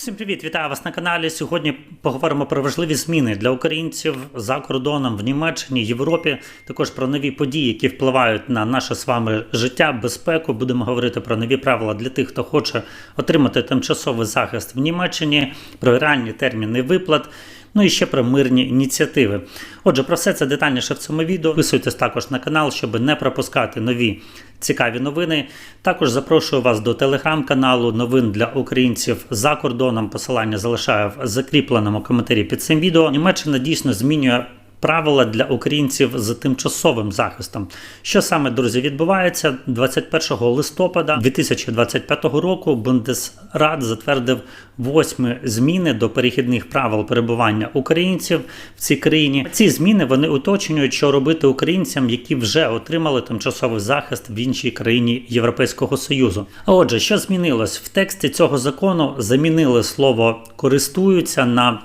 Всім привіт, вітаю вас на каналі. Сьогодні поговоримо про важливі зміни для українців за кордоном в Німеччині, Європі. Також про нові події, які впливають на наше з вами життя, безпеку. Будемо говорити про нові правила для тих, хто хоче отримати тимчасовий захист в Німеччині, про реальні терміни виплат. Ну і ще про мирні ініціативи. Отже, про все це детальніше в цьому відео. Підписуйтесь також на канал, щоб не пропускати нові цікаві новини. Також запрошую вас до телеграм-каналу новин для українців за кордоном. Посилання залишаю в закріпленому коментарі під цим відео. Німеччина дійсно змінює. Правила для українців з тимчасовим захистом. Що саме, друзі, відбувається 21 листопада 2025 року. Бундесрад затвердив восьми зміни до перехідних правил перебування українців в цій країні. Ці зміни вони уточнюють, що робити українцям, які вже отримали тимчасовий захист в іншій країні Європейського союзу. А отже, що змінилось в тексті цього закону? Замінили слово користуються на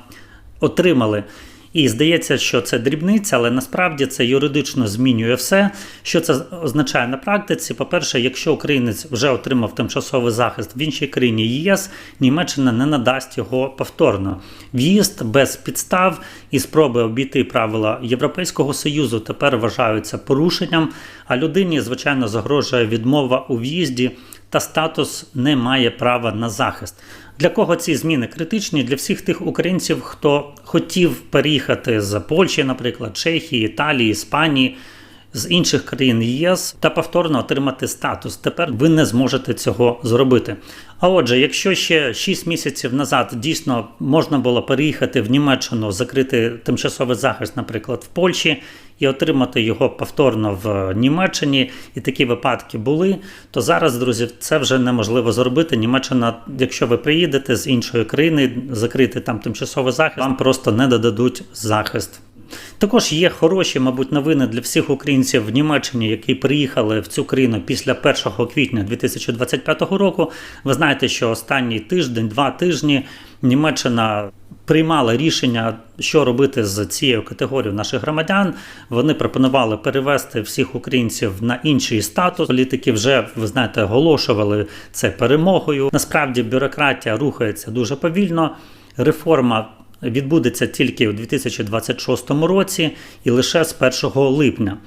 отримали. І здається, що це дрібниця, але насправді це юридично змінює все. Що це означає на практиці? По-перше, якщо українець вже отримав тимчасовий захист в іншій країні ЄС, Німеччина не надасть його повторно. В'їзд без підстав і спроби обійти правила Європейського союзу тепер вважаються порушенням. А людині, звичайно, загрожує відмова у в'їзді. Та статус не має права на захист. Для кого ці зміни критичні? Для всіх тих українців, хто хотів переїхати з Польщі, наприклад, Чехії, Італії, Іспанії, з інших країн ЄС та повторно отримати статус. Тепер ви не зможете цього зробити. А отже, якщо ще 6 місяців назад дійсно можна було переїхати в Німеччину, закрити тимчасовий захист, наприклад, в Польщі, і отримати його повторно в Німеччині, і такі випадки були, то зараз, друзі, це вже неможливо зробити. Німеччина, якщо ви приїдете з іншої країни, закрити там тимчасовий захист, вам просто не додадуть захист. Також є хороші, мабуть, новини для всіх українців в Німеччині, які приїхали в цю країну після 1 квітня 2025 року. Ви знаєте, що останній тиждень, два тижні Німеччина приймала рішення, що робити з цією категорією наших громадян. Вони пропонували перевести всіх українців на інший статус. Політики вже ви знаєте оголошували це перемогою. Насправді бюрократія рухається дуже повільно. Реформа відбудеться тільки у 2026 році і лише з 1 липня.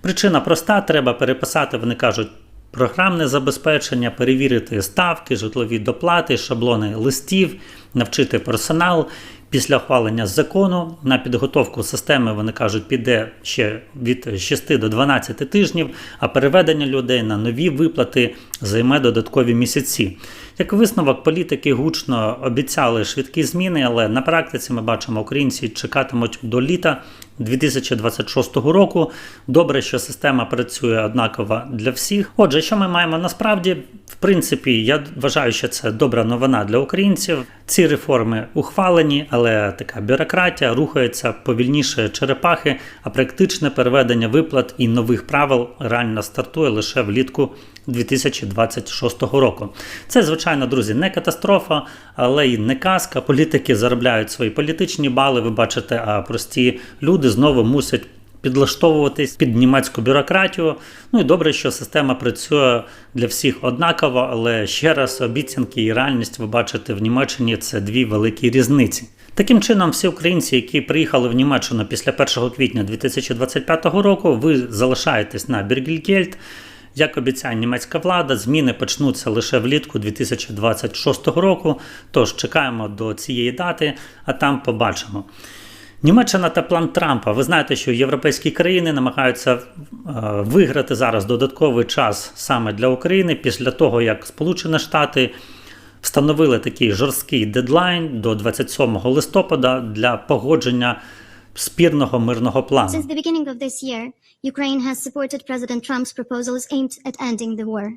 Причина проста: треба переписати, вони кажуть. Програмне забезпечення, перевірити ставки, житлові доплати, шаблони листів, навчити персонал. Після ухвалення закону на підготовку системи вони кажуть, піде ще від 6 до 12 тижнів, а переведення людей на нові виплати займе додаткові місяці. Як висновок, політики гучно обіцяли швидкі зміни, але на практиці ми бачимо, українці чекатимуть до літа 2026 року. Добре, що система працює однаково для всіх. Отже, що ми маємо насправді, в принципі, я вважаю, що це добра новина для українців. Ці реформи ухвалені, але така бюрократія рухається повільніше черепахи, а практичне переведення виплат і нових правил реально стартує лише влітку 2026 року. Це, звичайно, друзі, не катастрофа, але й не казка. Політики заробляють свої політичні бали. Ви бачите, а прості люди знову мусять. Підлаштовуватись під німецьку бюрократію. Ну і добре, що система працює для всіх однаково, але ще раз обіцянки і реальність ви бачите в Німеччині це дві великі різниці. Таким чином, всі українці, які приїхали в Німеччину після 1 квітня 2025 року, ви залишаєтесь на Біргельгельд. Як обіцяє німецька влада, зміни почнуться лише влітку 2026 року. Тож чекаємо до цієї дати, а там побачимо. Німеччина та план Трампа. Ви знаєте, що європейські країни намагаються е, виграти зараз додатковий час саме для України після того, як Сполучені Штати встановили такий жорсткий дедлайн до 27 листопада для погодження спірного мирного плану. Since the beginning of this year, Ukraine has supported President Trump's proposals aimed at ending the war.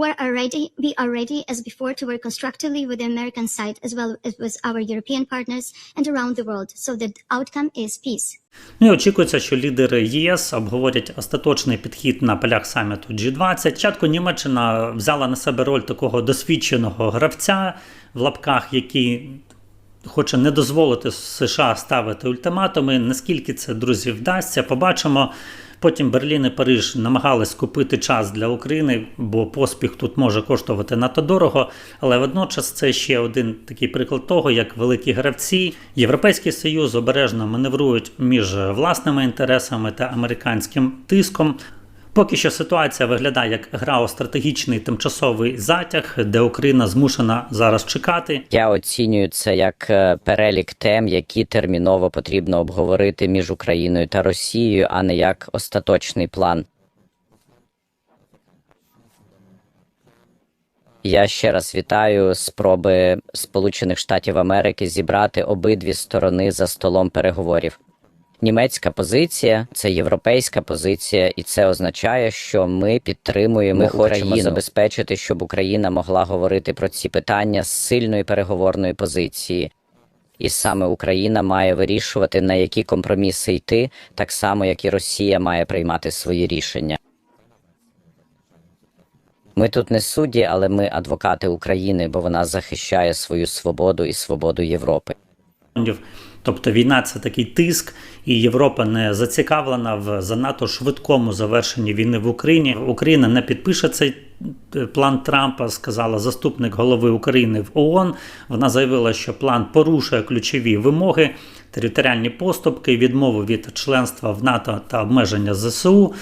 We're already, we are ready as before to work constructively with the American side as well as with our European partners and around the world so that outcome is peace. Ну і очікується, що лідери ЄС обговорять остаточний підхід на полях саміту G20. Спочатку Німеччина взяла на себе роль такого досвідченого гравця в лапках, який хоче не дозволити США ставити ультиматуми. Наскільки це друзі вдасться, побачимо. Потім Берлін і Париж намагались купити час для України, бо поспіх тут може коштувати надто дорого. Але водночас це ще один такий приклад того, як великі гравці, Європейський Союз обережно маневрують між власними інтересами та американським тиском. Поки що ситуація виглядає як гра у стратегічний тимчасовий затяг, де Україна змушена зараз чекати. Я оцінюю це як е, перелік тем, які терміново потрібно обговорити між Україною та Росією, а не як остаточний план. Я ще раз вітаю спроби Сполучених Штатів Америки зібрати обидві сторони за столом переговорів. Німецька позиція це європейська позиція, і це означає, що ми підтримуємо ми хочемо забезпечити, щоб Україна могла говорити про ці питання з сильної переговорної позиції. І саме Україна має вирішувати, на які компроміси йти, так само як і Росія має приймати свої рішення. Ми тут не судді, але ми адвокати України, бо вона захищає свою свободу і свободу Європи. Тобто війна це такий тиск, і Європа не зацікавлена в занадто швидкому завершенні війни в Україні. Україна не підпише цей е, план Трампа, сказала заступник голови України в ООН. Вона заявила, що план порушує ключові вимоги, територіальні поступки, відмову від членства в НАТО та обмеження ЗСУ.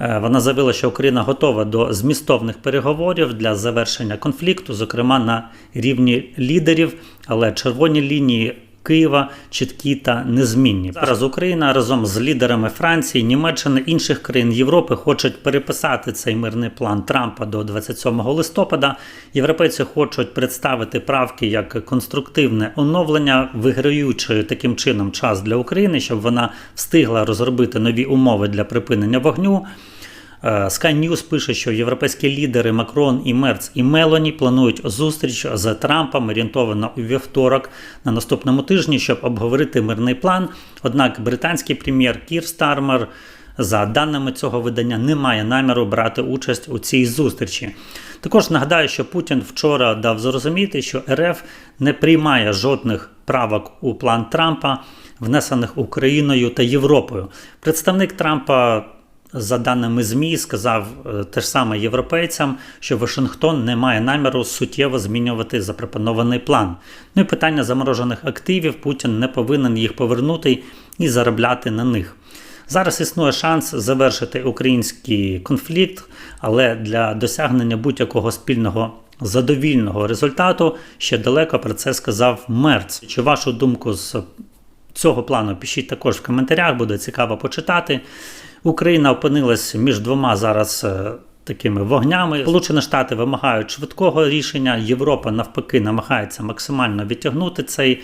Е, Вона заявила, що Україна готова до змістовних переговорів для завершення конфлікту, зокрема на рівні лідерів, але червоні лінії Києва чіткі та незмінні. Зараз Україна разом з лідерами Франції, Німеччини інших країн Європи хочуть переписати цей мирний план Трампа до 27 листопада. Європейці хочуть представити правки як конструктивне оновлення, виграючи таким чином час для України, щоб вона встигла розробити нові умови для припинення вогню. Е, Sky News пише, що європейські лідери Макрон і Мерц і Мелоні планують зустріч з Трампом орієнтовано у вівторок на наступному тижні, щоб обговорити мирний план. Однак британський прем'єр Кір Стармер, за даними цього видання, не має наміру брати участь у цій зустрічі. Також нагадаю, що Путін вчора дав зрозуміти, що РФ не приймає жодних правок у план Трампа, внесених Україною та Європою. Представник Трампа за даними ЗМІ, сказав е, те ж саме європейцям, що Вашингтон не має наміру суттєво змінювати запропонований план. Ну і питання заморожених активів Путін не повинен їх повернути і заробляти на них. Зараз існує шанс завершити український конфлікт, але для досягнення будь-якого спільного задовільного результату ще далеко про це сказав Мерц. Чи вашу думку з цього плану пишіть також в коментарях, буде цікаво почитати. Україна опинилась між двома зараз е, такими вогнями. Сполучені Штати вимагають швидкого рішення. Європа навпаки намагається максимально відтягнути цей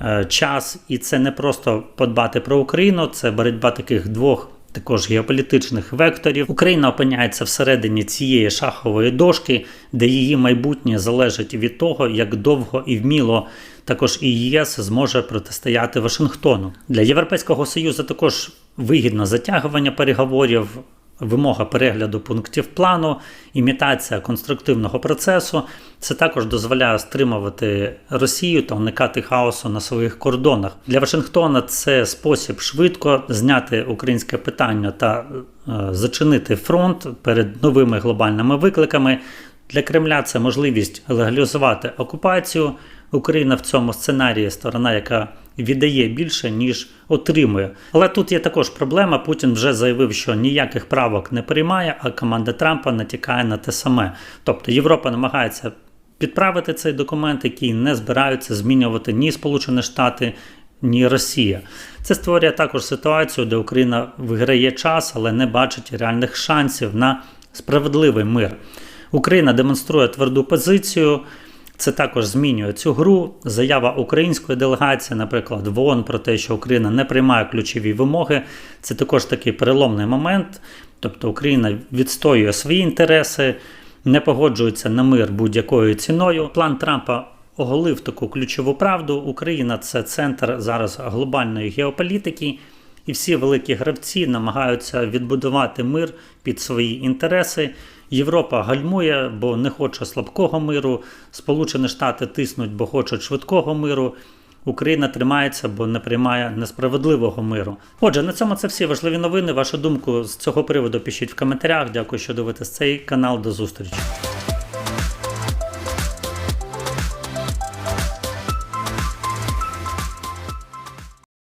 е, час, і це не просто подбати про Україну, це боротьба таких двох. Також геополітичних векторів Україна опиняється всередині цієї шахової дошки, де її майбутнє залежить від того, як довго і вміло також і ЄС зможе протистояти Вашингтону. Для Європейського союзу також вигідно затягування переговорів, вимога перегляду пунктів плану, імітація конструктивного процесу. Це також дозволяє стримувати Росію та уникати хаосу на своїх кордонах. Для Вашингтона це спосіб швидко зняти українське питання та е, зачинити фронт перед новими глобальними викликами. Для Кремля це можливість легалізувати окупацію. Україна в цьому сценарії сторона, яка віддає більше, ніж отримує. Але тут є також проблема. Путін вже заявив, що ніяких правок не приймає, а команда Трампа натякає на те саме. Тобто Європа намагається підправити цей документ, який не збираються змінювати ні Сполучені Штати. Ні Росія. Це створює також ситуацію, де Україна виграє час, але не бачить реальних шансів на справедливий мир. Україна демонструє тверду позицію. Це також змінює цю гру. Заява української делегації, наприклад, в ООН про те, що Україна не приймає ключові вимоги. Це також такий переломний момент. Тобто Україна відстоює свої інтереси, не погоджується на мир будь-якою ціною. План Трампа оголив таку ключову правду. Україна це центр зараз глобальної геополітики. І всі великі гравці намагаються відбудувати мир під свої інтереси. Європа гальмує, бо не хоче слабкого миру. Сполучені Штати тиснуть, бо хочуть швидкого миру. Україна тримається, бо не приймає несправедливого миру. Отже, на цьому це всі важливі новини. Вашу думку з цього приводу пишіть в коментарях. Дякую, що дивитесь цей канал. До зустрічі.